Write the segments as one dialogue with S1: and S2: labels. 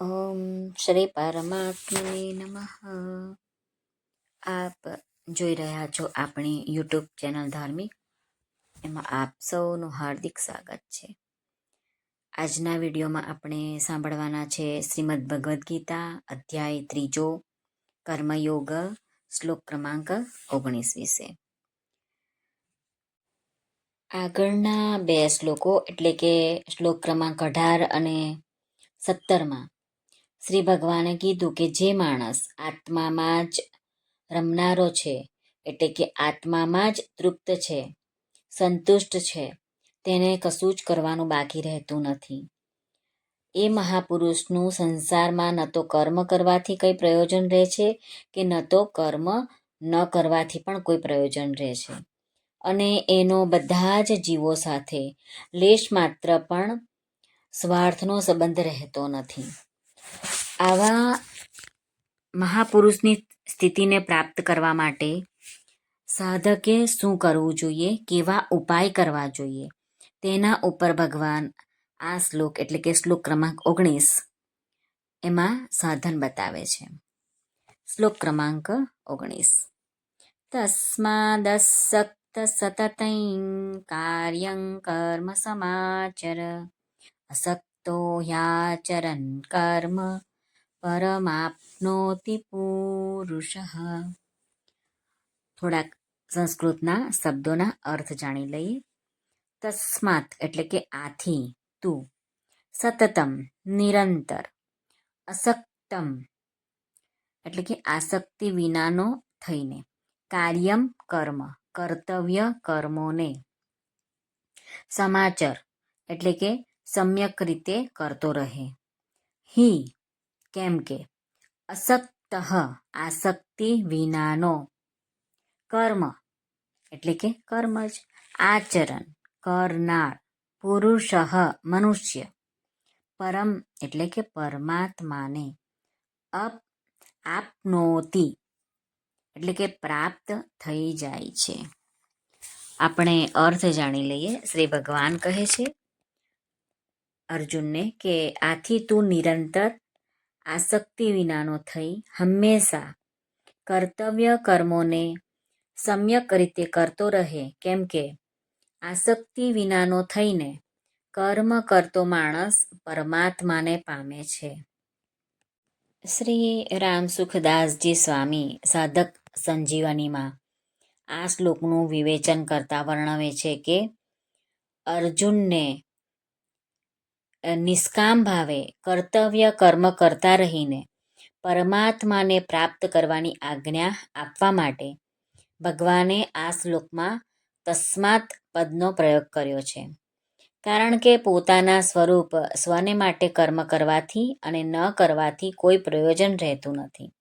S1: ઓમ શ્રી પરમાત્મને નમઃ આપ જોઈ રહ્યા છો આપણી યુટ્યુબ ચેનલ ધાર્મિક। એમાં આપ સૌનું હાર્દિક સ્વાગત છે. આજના વિડીયોમાં આપણે સાંભળવાના છે શ્રીમદ ભગવદ્ ગીતા અધ્યાય ત્રીજો, કર્મયોગ, શ્લોક ક્રમાંક ઓગણીસ વિશે. આગળના બે શ્લોકો એટલે કે શ્લોક ક્રમાંક અઢાર અને સત્તરમાં શ્રી ભગવાને કીધું કે જે માણસ આત્મામાં જ રમનારો છે, એટલે કે આત્મામાં જ તૃપ્ત છે, સંતુષ્ટ છે, તેને કશું જ કરવાનું બાકી રહેતું નથી. એ મહાપુરુષનું સંસારમાં ન તો કર્મ કરવાથી કંઈ પ્રયોજન રહે છે કે ન તો કર્મ ન કરવાથી પણ કોઈ પ્રયોજન રહે છે. અને એનો બધા જ જીવો સાથે લેશ માત્ર પણ સ્વાર્થનો સંબંધ રહેતો નથી. આવા મહાપુરુષની સ્થિતિને પ્રાપ્ત કરવા માટે સાધકે શું કરવું જોઈએ? કેવા ઉપાય કરવા જોઈએ? તેના ઉપર ભગવાન આ શ્લોક એટલે કે શ્લોક ક્રમાંક ઓગણીસ એમાં સાધન બતાવે છે. શ્લોક ક્રમાંક ઓગણીસ. તસ્માદસક્ત સતત કાર્યં કર્મ સમાચર. અસક્તો યાચરન કર્મ પરમાપ્નોતિ પુરુષ થોડાક સંસ્કૃતના શબ્દોના અર્થ જાણી લઈએ. તસ્માત એટલે કે આથી, તું. સતતમ, નિરંતર. અસક્તમ એટલે કે આસક્તિ વિનાનો થઈને. કાર્યમ કર્મ, કર્તવ્ય કર્મોને. સમાચર એટલે કે સમ્યક રીતે કરતો રહે. હિ કેમ કે અસક્ત આસક્તિ વિનાનો કર્મ એટલે કે કર્મ જ, આચરણ કરનાર પુરુષ મનુષ્ય. પરમ એટલે કે પરમાત્માને અપ, આપનોતી એટલે કે પ્રાપ્ત થઈ જાય છે. આપણે અર્થ જાણી લઈએ. શ્રી ભગવાન કહે છે, અર્જુનને કે આથી તું નિરંતર આસક્તિ વિનાનો થઈ હંમેશા. કર્તવ્ય કર્મોને સમ્યક રીતે કરતો રહે, કેમ કે આસક્તિ વિનાનો થઈને કર્મ કરતો માણસ પરમાત્માને પામે છે. શ્રી રામ સુખદાસજી સ્વામી સાધક સંજીવનીમાં આ શ્લોકનું વિવેચન કરતા વર્ણવે છે કે અર્જુનને નિષ્કામ ભાવે કર્તવ્ય કર્મ કરતા રહીને પરમાત્માને પ્રાપ્ત કરવાની આજ્ઞા આપવા માટે ભગવાને આ શ્લોકમાં તસ્માત પદનો પ્રયોગ કર્યો છે. કારણ કે પોતાના સ્વરૂપ સ્વને માટે કર્મ કરવાથી અને ન કરવાથી કોઈ પ્રયોજન રહેતું નથી.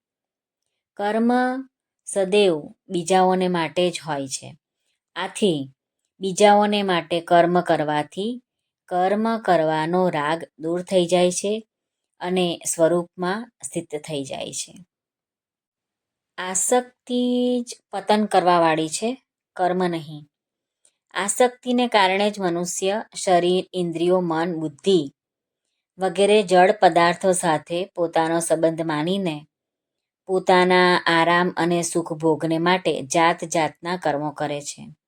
S1: કર્મ સદૈવ બીજાઓને માટે જ હોય છે. આથી બીજાઓને માટે કર્મ કરવાથી કર્મ કરવાનો રાગ દૂર થઈ જાય છે અને સ્વરૂપમાં સ્થિત થઈ જાય છે. આસક્તિ જ પતન કરવાવાળી છે કર્મ નહીં. આસક્તિને કારણે જ મનુષ્ય, શરીર, ઇન્દ્રિયો, મન, બુદ્ધિ વગેરે જળ પદાર્થો સાથે પોતાનો સંબંધ માનીને પોતાના આરામ અને સુખ ભોગને માટે જાત જાતના કર્મો કરે છે.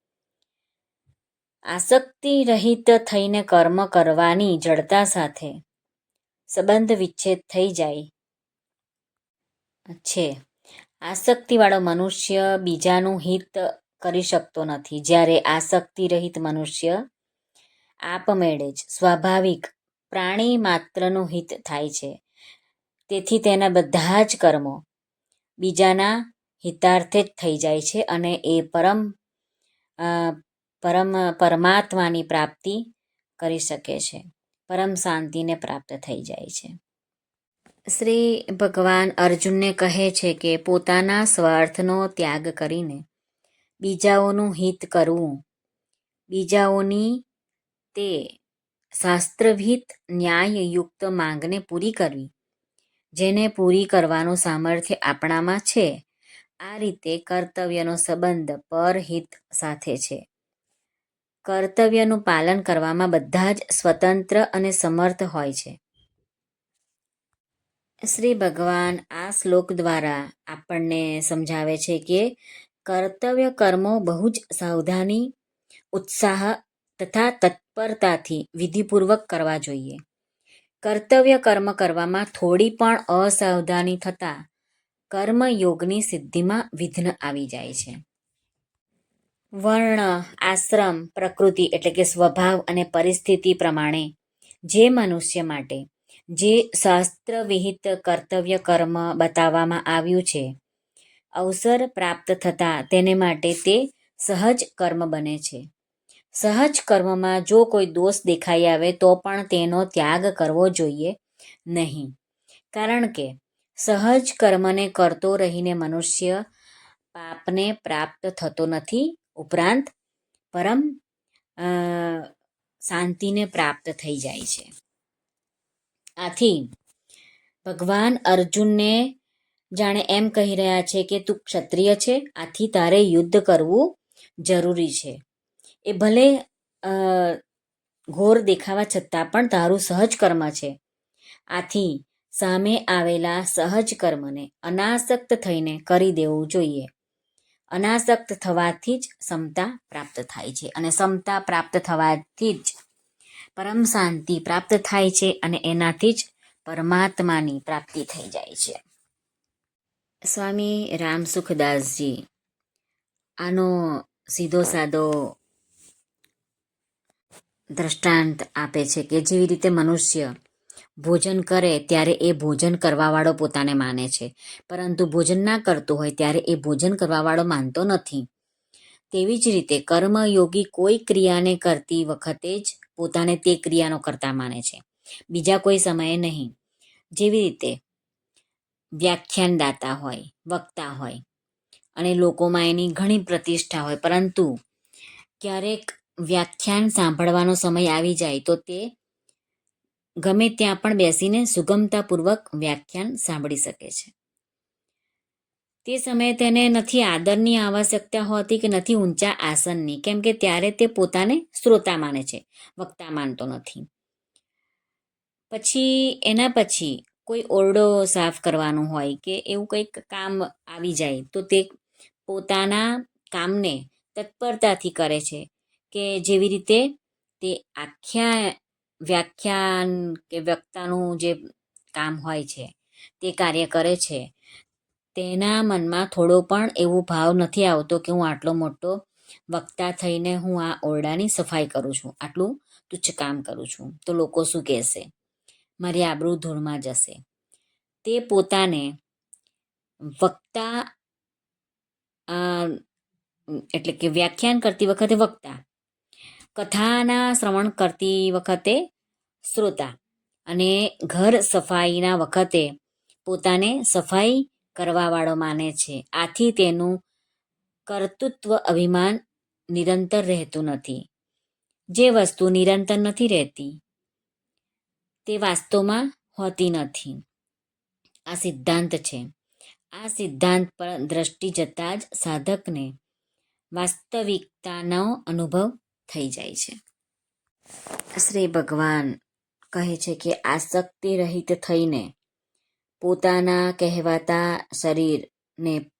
S1: આસક્તિ રહિત થઈને કર્મ કરવાની જડતા સાથે સંબંધ વિચ્છેદ થઈ જાય. છે. આસક્તિવાળો મનુષ્ય બીજાનું હિત કરી શકતો નથી. જ્યારે આસક્તિ રહિત મનુષ્ય આપમેળે જ સ્વાભાવિક પ્રાણી માત્રનું હિત થાય છે. તેથી તેના બધા જ કર્મો બીજાના હિતાર્થે જ થઈ જાય છે અને એ પરમ પરમ, પરમાત્માની પ્રાપ્તિ કરી શકે છે. પરમ શાંતિને પ્રાપ્ત થઈ જાય છે. શ્રી ભગવાન અર્જુનને કહે છે કે પોતાના સ્વાર્થનો ત્યાગ કરીને બીજાઓનું હિત કરવું. બીજાઓની તે શાસ્ત્રવિહિત ન્યાયયુક્ત માંગને પૂરી કરવી, જેને પૂરી કરવાનું સામર્થ્ય આપણામાં છે. આ રીતે કર્તવ્યનો સંબંધ પરહિત સાથે છે. કર્તવ્યનું પાલન કરવામાં બધા જ સ્વતંત્ર અને સમર્થ હોય છે. શ્રી ભગવાન આ શ્લોક દ્વારા આપણને સમજાવે છે કે કર્તવ્ય કર્મો બહુ જ સાવધાની, ઉત્સાહ તથા તત્પરતાથી વિધિપૂર્વક કરવા જોઈએ. કર્તવ્ય કર્મ કરવામાં થોડી પણ અસાવધાની થતાં કર્મયોગની સિદ્ધિમાં વિઘ્ન આવી જાય છે. વર્ણ, આશ્રમ, પ્રકૃતિ એટલે કે સ્વભાવ અને પરિસ્થિતિ પ્રમાણે જે મનુષ્ય માટે જે શાસ્ત્ર વિહિત કર્તવ્ય કર્મ બતાવવામાં આવ્યું છે, અવસર પ્રાપ્ત થતાં તેને માટે તે સહજ કર્મ બને છે. સહજ કર્મમાં જો કોઈ દોષ દેખાઈ આવે તો પણ તેનો ત્યાગ કરવો જોઈએ નહીં. કારણ કે સહજ કર્મને કરતો રહીને મનુષ્ય પાપને પ્રાપ્ત થતો નથી ઉપરાંત પરમ શાંતિને પ્રાપ્ત થઈ જાય છે. આથી ભગવાન અર્જુનને જાણે એમ કહી રહ્યા છે કે તું ક્ષત્રિય છે, આથી તારે યુદ્ધ કરવું જરૂરી છે. એ ભલે ઘોર દેખાવા છતાં પણ તારું સહજ કર્મ છે. આથી સામે આવેલા સહજ કર્મને અનાસક્ત થઈને કરી દેવું જોઈએ. અનાસક્ત થવાથી જ સમતા પ્રાપ્ત થાય છે અને સમતા પ્રાપ્ત થવાથી જ પરમ શાંતિ પ્રાપ્ત થાય છે અને એનાથી જ પરમાત્માની પ્રાપ્તિ થઈ જાય છે. સ્વામી રામસુખદાસજી, આનો સીધો સાદો દ્રષ્ટાંત આપે છે કે જેવી રીતે મનુષ્ય ભોજન કરે ત્યારે એ ભોજન કરવાવાળો પોતાને માને છે. પરંતુ ભોજન ના કરતો હોય ત્યારે એ ભોજન કરવાવાળો માનતો નથી. તેવી જ રીતે કર્મયોગી કોઈ ક્રિયાને કરતી વખતે જ પોતાને તે ક્રિયાનો કરતા માને છે. બીજા કોઈ સમયે નહીં. જેવી રીતે વ્યાખ્યાનદાતા હોય, વક્તા હોય, અને લોકોમાં એની ઘણી પ્રતિષ્ઠા હોય, પરંતુ ક્યારેક વ્યાખ્યાન સાંભળવાનો સમય આવી જાય તો તે ગમે ત્યાં પણ બેસીને સુગમતાપૂર્વક વ્યાખ્યાન સાંભળી શકે છે. તે સમયે તેને નથી આદરની આવશ્યકતા હોતી કે નથી ઊંચા આસનની, કેમ કે ત્યારે તે પોતાને શ્રોતા માને છે, વક્તા માનતો નથી. પછી એના પછી કોઈ ઓરડો સાફ કરવાનું હોય કે એવું કંઈક કામ આવી જાય, તો તે પોતાના કામને તત્પરતાથી કરે છે કે જેવી રીતે તે આખ્યા વ્યાખ્યાન કે વક્તાનું જે કામ હોય છે, તે કાર્ય કરે છે. તેના મનમાં થોડો પણ એવો ભાવ નથી આવતો કે હું આટલો મોટો વક્તા થઈને હું આ ઓરડાની સફાઈ કરું છું, આટલું તુચ્છ કામ કરું છું. તો લોકો શું કહેશે? મારી આબરૂ ધૂળમાં જશે. તે પોતાને વક્તા એટલે કે વ્યાખ્યાન કરતી વખતે વક્તા કથાના શ્રવણ કરતી વખતે શ્રોતા અને ઘર સફાઈના વખતે પોતાને સફાઈ કરવાવાળો માને છે. આથી તેનું કર્તૃત્વ અભિમાન નિરંતર રહેતું નથી. જે વસ્તુ નિરંતર નથી રહેતી, તે વાસ્તવમાં હોતી નથી. આ સિદ્ધાંત છે. આ સિદ્ધાંત પર દ્રષ્ટિ જતાં જ સાધકને વાસ્તવિકતાનો અનુભવ થઈ જાય છે. શ્રી ભગવાન કહે છે કે આસક્તિ રહિત થઈને પોતાના કહેવાતા શરીરને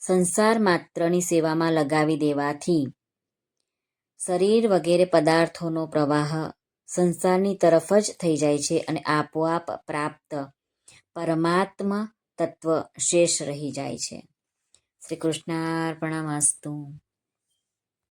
S1: સંસાર માત્રની સેવામાં લગાવી દેવાથી શરીર વગેરે પદાર્થોનો પ્રવાહ સંસારની તરફ જ થઈ જાય છે અને આપોઆપ પ્રાપ્ત પરમાત્મ તત્વ શેષ રહી જાય છે. શ્રી કૃષ્ણાર્પણમસ્તુ